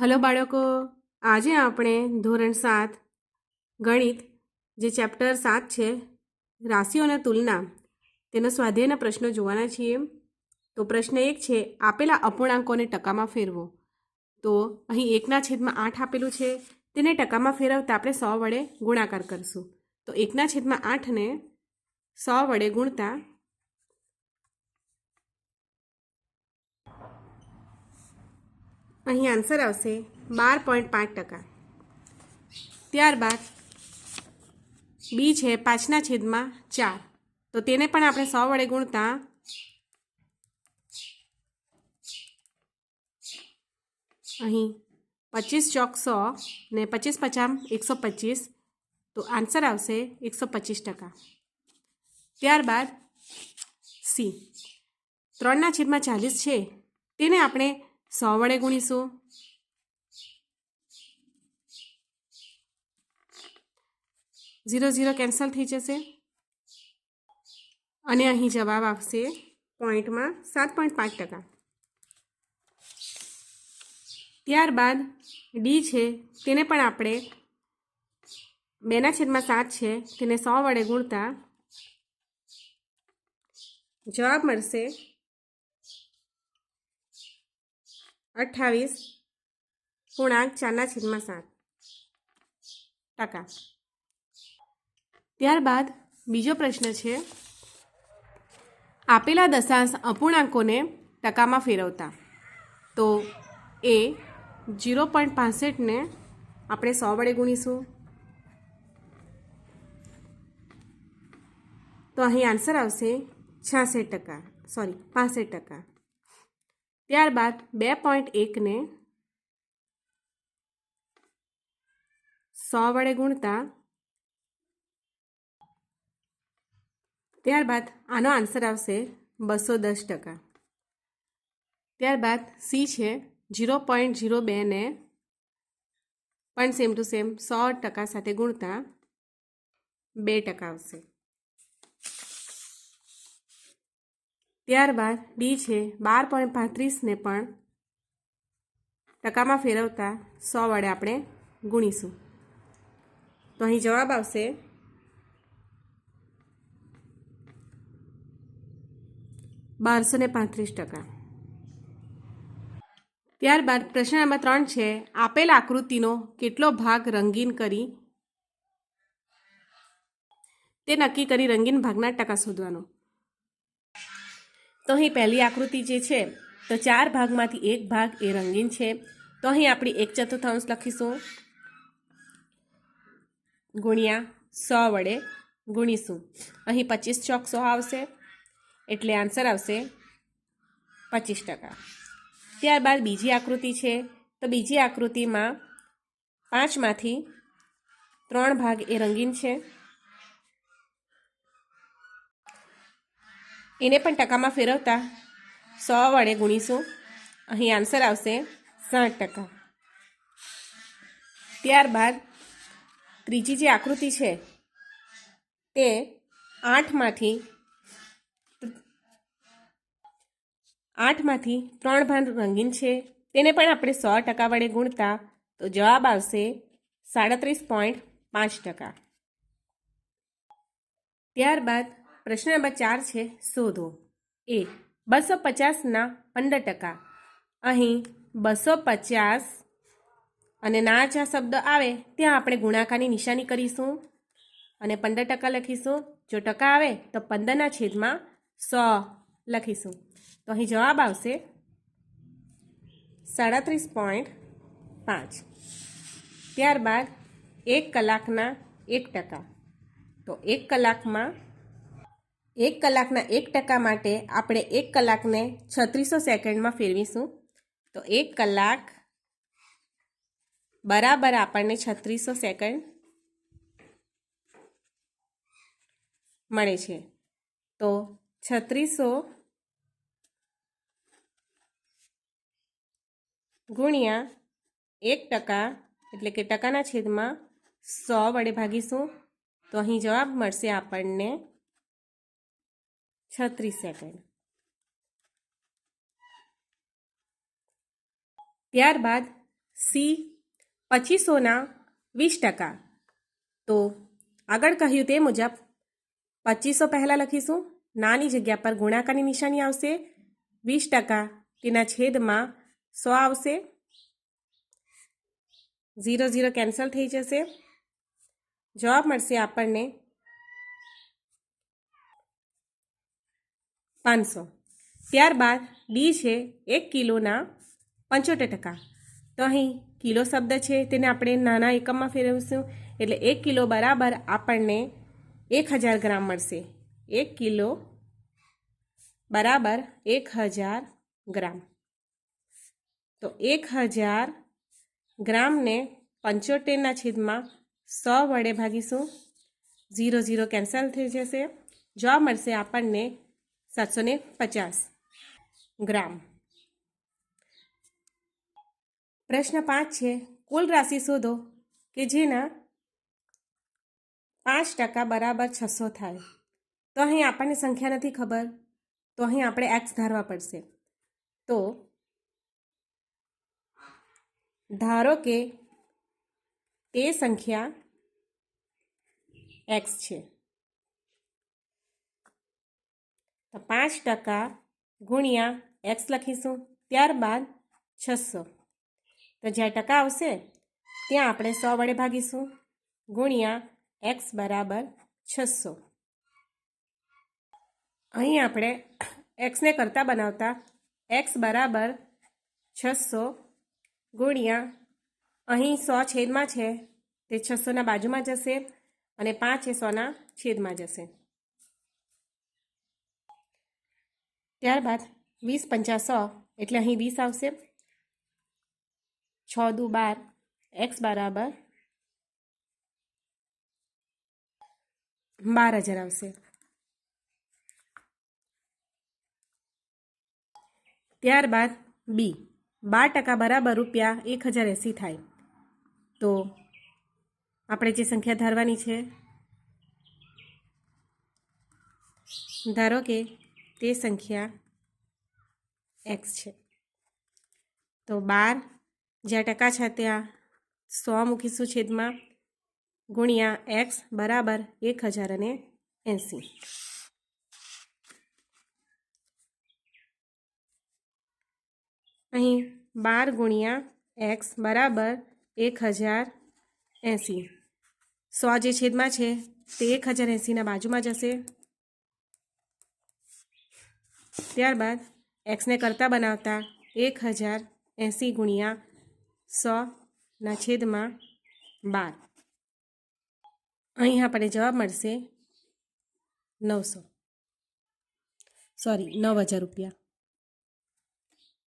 Hello બાળકો, આજે આપણે ધોરણ સાત, ગણિત જે ચેપ્ટર સાત છે, રાશિઓના તુલના, તેનો સ્વાધ્યાયના પ્રશ્નો જોવાના છીએ. તો પ્રશ્ન એક છે, આપેલા અપૂર્ણાંકોને ટકામાં ફેરવો. તો અહીં એકના છેદમાં આઠ આપેલું છે, તેને ટકામાં ફેરવતા આપણે સો વડે ગુણાકાર કરશું. તો એકના છેદમાં આઠને સો વડે ગુણતા અહીં આન્સર આવશે બાર પોઈન્ટ પાંચ ટકા. ત્યારબાદ બી છે પાંચના છેદમાં ચાર. તો તેને પણ આપણે સો વડે ગુણતા અહીં પચીસ ચોક સો ને પચીસ પચામ એકસો પચીસ. તો આન્સર આવશે એકસો પચીસ ટકા. ત્યારબાદ સી ત્રણના છેદમાં ચાલીસ છે. તેને આપણે સો વડે ગુણીશું ઝીરો ઝીરો કેન્સલ થઈ જશે અને અહીં જવાબ આવશે પોઈન્ટમાં સાત પોઈન્ટ પાંચ ટકા ત્યારબાદ ડી છે તેને પણ આપણે બેના છેદમાં સાત છે તેને સો વડે ગુણતા જવાબ મળશે અઠ્ઠાવીસ પૂર્ણાંક ચારના છેદમાં સાત ટકા ત્યારબાદ બીજો પ્રશ્ન છે આપેલા દશાંશ અપૂર્ણાંકોને ટકામાં ફેરવતા તો એ જીરો પોઈન્ટ પાસઠને આપણે સો વડે ગુણીશું તો અહીં આન્સર આવશે છાસઠ ટકા સોરી પાસઠ ટકા ત્યારબાદ બે પોઈન્ટ એકને સો વડે ગુણતા. ત્યારબાદ આનો આન્સર આવશે બસો દસ ટકા. ત્યારબાદ સી છે જીરો પોઈન્ટ જીરો બેને પણ સેમ ટુ સેમ સો ટકા સાથે ગુણતા બે ટકા આવશે. ત્યારબાદ ડી છે બાર પોઈન્ટ પાંત્રીસને પણ ટકામાં ફેરવતા સો વડે આપણે ગુણીશું. તો અહીં જવાબ આવશે બારસો ને પાંત્રીસ ટકા. ત્યારબાદ પ્રશ્ન નંબર ત્રણ છે, આપેલ આકૃતિનો કેટલો ભાગ રંગીન કરી તે નક્કી કરી રંગીન ભાગના ટકા શોધવાનો. તો અહીં પહેલી આકૃતિ જે છે, તો ચાર ભાગમાંથી એક ભાગ એ રંગીન છે. તો અહીં આપણી એક ચતુર્થાંશ લખીશું. ગુણ્યા સો વડે ગુણીશું. અહીં પચીસ ચોક સો આવશે, એટલે આન્સર આવશે પચીસ ટકા. ત્યારબાદ બીજી આકૃતિ છે, તો બીજી આકૃતિમાં પાંચમાંથી ત્રણ ભાગ એ રંગીન છે. એને પણ ટકામાં ફેરવતા સો વડે ગુણીશું. અહીં આન્સર આવશે સાઠ ટકા. ત્યારબાદ ત્રીજી જે આકૃતિ છે, તે આઠમાંથી આઠમાંથી ત્રણ ભાન રંગીન છે. તેને પણ આપણે સો ટકા વડે ગુણતા તો જવાબ આવશે સાડત્રીસ પોઈન્ટ પાંચ ટકા. ત્યારબાદ પ્રશ્ન નંબર ચાર છે, શોધો. એ, બસો પચાસના પંદર ટકા. અહીં બસો પચાસ અને ના જ્યાં શબ્દ આવે, ત્યાં આપણે ગુણાકારની નિશાની કરીશું અને પંદર ટકા લખીશું. જો ટકા આવે, તો પંદરના છેદમાં સો લખીશું. તો અહીં જવાબ આવશે સાડત્રીસ પોઈન્ટ પાંચ. ત્યારબાદ એક કલાકના એક ટકા. તો એક કલાકમાં એક કલાકના એક ટકા માટે આપણે એક કલાકને છત્રીસો સેકન્ડમાં ફેરવીશું. તો એક કલાક બરાબર આપણને છત્રીસો સેકન્ડ મળે છે. તો છત્રીસો ગુણ્યા એક ટકા એટલે કે ટકાના છેદમાં સો વડે ભાગીશું. તો અહીં જવાબ મળશે આપણને છત્રીસ સેકન્ડ. ત્યારબાદ સી પચીસોના વીસ ટકા. તો આગળ કહ્યું તે મુજબ પચીસો પહેલાં લખીશું. નાની જગ્યા પર ગુણાકારની નિશાની આવશે. વીસ ટકા તેના છેદમાં સો આવશે. ઝીરો ઝીરો કેન્સલ થઈ જશે. જવાબ મળશે આપણને પાંચસો. ત્યારબાદ ડી છે એક કિલોના પંચોતેર ટકા. તો અહીં કિલો શબ્દ છે, તેને આપણે નાના એકમમાં ફેરવીશું. એટલે એક કિલો બરાબર આપણને એક હજાર ગ્રામ મળશે. એક કિલો બરાબર એક હજાર ગ્રામ. તો એક હજાર ગ્રામને પંચોતેરના છેદમાં સો વડે ભાગીશું. ઝીરો ઝીરો કેન્સલ થઈ જશે. જવાબ મળશે આપણને સાતસો ને પચાસ ગ્રામ. પ્રશ્ન પાંચ છે, કુલ રાશિ શોધો કે જેના પાંચ ટકા બરાબર છસો થાય. તો અહીં આપણને સંખ્યા નથી ખબર, તો અહીં આપણે એક્સ ધારવા પડશે. તો ધારો કે તે સંખ્યા એક્સ છે તો પાંચ ટકા ગુણ્યા એક્સ લખીશું, ત્યારબાદ છસો. તો જ્યાં ટકા આવશે, ત્યાં આપણે સો વડે ભાગીશું, ગુણ્યા એક્સ બરાબર છસો. અહીં આપણે એક્સને કરતાં બનાવતા એક્સ બરાબર છસો ગુણ્યા અહીં સો છેદમાં છે, તે છસોના બાજુમાં જશે અને પાંચ એ સોના છેદમાં જશે. ત્યારબાદ વીસ પંચા સો, એટલે અહીં વીસ આવશે. છ દુ બાર, એક્સ બરાબર બાર હજાર આવશે. ત્યારબાદ બી, બાર ટકા બરાબર રૂપિયા એક હજાર એંસી થાય. તો આપણે જે સંખ્યા ધારવાની છે, ધારો કે તે સંખ્યા એક્સ છે. તો બાર, જ્યાં ટકા છે ત્યાં સો મૂકીશું છેદમાં? ગુણ્યા એક્સ બરાબર એક હજાર અને એંસી. અહીં બાર ગુણ્યા એક્સ બરાબર એક હજાર એંસી. સો જે છેદમાં છે તે એક હજાર એંસીના બાજુમાં જશે. ત્યારબાદ એક્સને કરતાં બનાવતા એક હજાર એંસી ગુણ્યા સોના છેદમાં બાર. અહીં આપણને જવાબ મળશે નવસો. સોરી નવ હજાર રૂપિયા.